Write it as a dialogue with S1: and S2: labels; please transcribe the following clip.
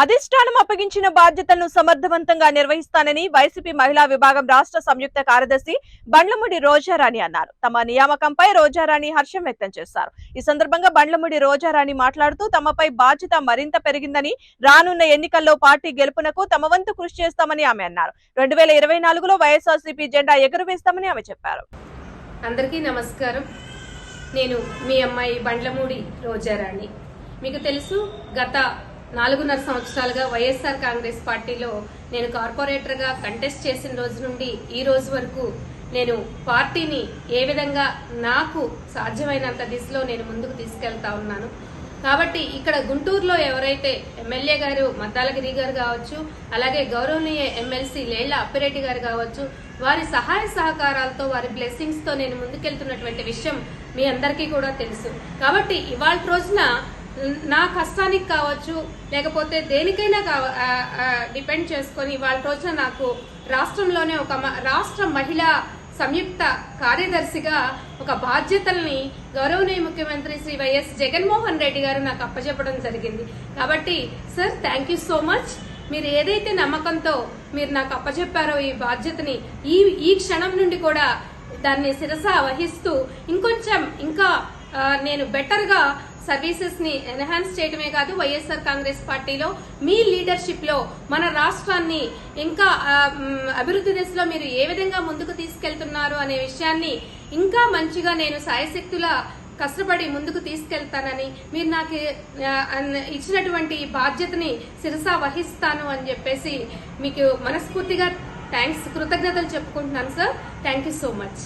S1: అధిష్టానం అప్పగించిన బాధ్యతలను సమర్థవంతంగా నిర్వహిస్తానని వైసీపీ మహిళా విభాగం రాష్ట్ర సంయుక్త కార్యదర్శి బండ్లముడి రోజారాణి అన్నారు. తమ నియామకంపై రోజారాణి హర్షం వ్యక్తం చేశారు. ఈ సందర్భంగా బండ్లముడి రోజారాణి మాట్లాడుతూ తమపై బాధ్యత మరింత పెరిగిందని రానున్న ఎన్నికల్లో పార్టీ గెలుపునకు తమ వంతు కృషి చేస్తామని ఆమె అన్నారు. రెండు వేల ఇరవై నాలుగులో వైఎస్ఆర్సీపీ జెండా ఎగురవేస్తామని ఆమె చెప్పారు.
S2: అందరికీ నమస్కారం. నేను మీ అమ్మాయి బండ్లమూడి రోజారాణి. మీకు తెలుసు గత నాలుగున్నర సంవత్సరాలుగా వైఎస్ఆర్ కాంగ్రెస్ పార్టీలో నేను కార్పొరేటర్గా కంటెస్ట్ చేసిన రోజు నుండి ఈ రోజు వరకు నేను పార్టీని ఏ విధంగా నాకు సాధ్యమైనంత దిశలో నేను ముందుకు తీసుకెళ్తా ఉన్నాను. కాబట్టి ఇక్కడ గుంటూరులో ఎవరైతే ఎమ్మెల్యే గారు మద్దాలగిరి గారు కావచ్చు అలాగే గౌరవనీయ ఎమ్మెల్సీ లేళ్ళ అప్పిరెడ్డి గారు కావచ్చు వారి సహాయ సహకారాలతో వారి బ్లెస్సింగ్స్తో నేను ముందుకెళ్తున్నటువంటి విషయం మీ అందరికీ కూడా తెలుసు. కాబట్టి ఇవాళ రోజున నా కష్టానికి కావచ్చు లేకపోతే దేనికైనా కావ- డిపెండ్ చేసుకొని ఇవాళ రోజున నాకు రాష్ట్రంలోనే ఒక మ- రాష్ట్ర మహిళా సంయుక్త కార్యదర్శిగా ఒక బాధ్యతల్ని గౌరవనీయ ముఖ్యమంత్రి శ్రీ వైఎస్ జగన్మోహన్ రెడ్డి గారు నాకు అప్పచెప్పడం జరిగింది. కాబట్టి sir thank you so much మీరు ఏదైతే నమ్మకంతో మీరు నాకు అప్పచెప్పారో ఈ బాధ్యతని ఈ ఈ క్షణం నుండి కూడా దాన్ని శిరస వహిస్తూ ఇంకొంచెం ఇంకా నేను బెటర్గా సర్వీసెస్ని ఎన్హాన్స్ చేయడమే కాదు వైఎస్ఆర్ కాంగ్రెస్ పార్టీలో మీ లీడర్షిప్లో మన రాష్ట్రాన్ని ఇంకా అభివృద్ధి దిశలో మీరు ఏ విధంగా ముందుకు తీసుకెళ్తున్నారు అనే విషయాన్ని ఇంకా మంచిగా నేను సాయశక్తుల కష్టపడి ముందుకు తీసుకెళ్తానని మీరు నాకు అన్- ఇచ్చినటువంటి బాధ్యతని శిరసా వహిస్తాను అని చెప్పేసి మీకు మనస్ఫూర్తిగా థ్యాంక్స్ కృతజ్ఞతలు చెప్పుకుంటున్నాను sir thank you so much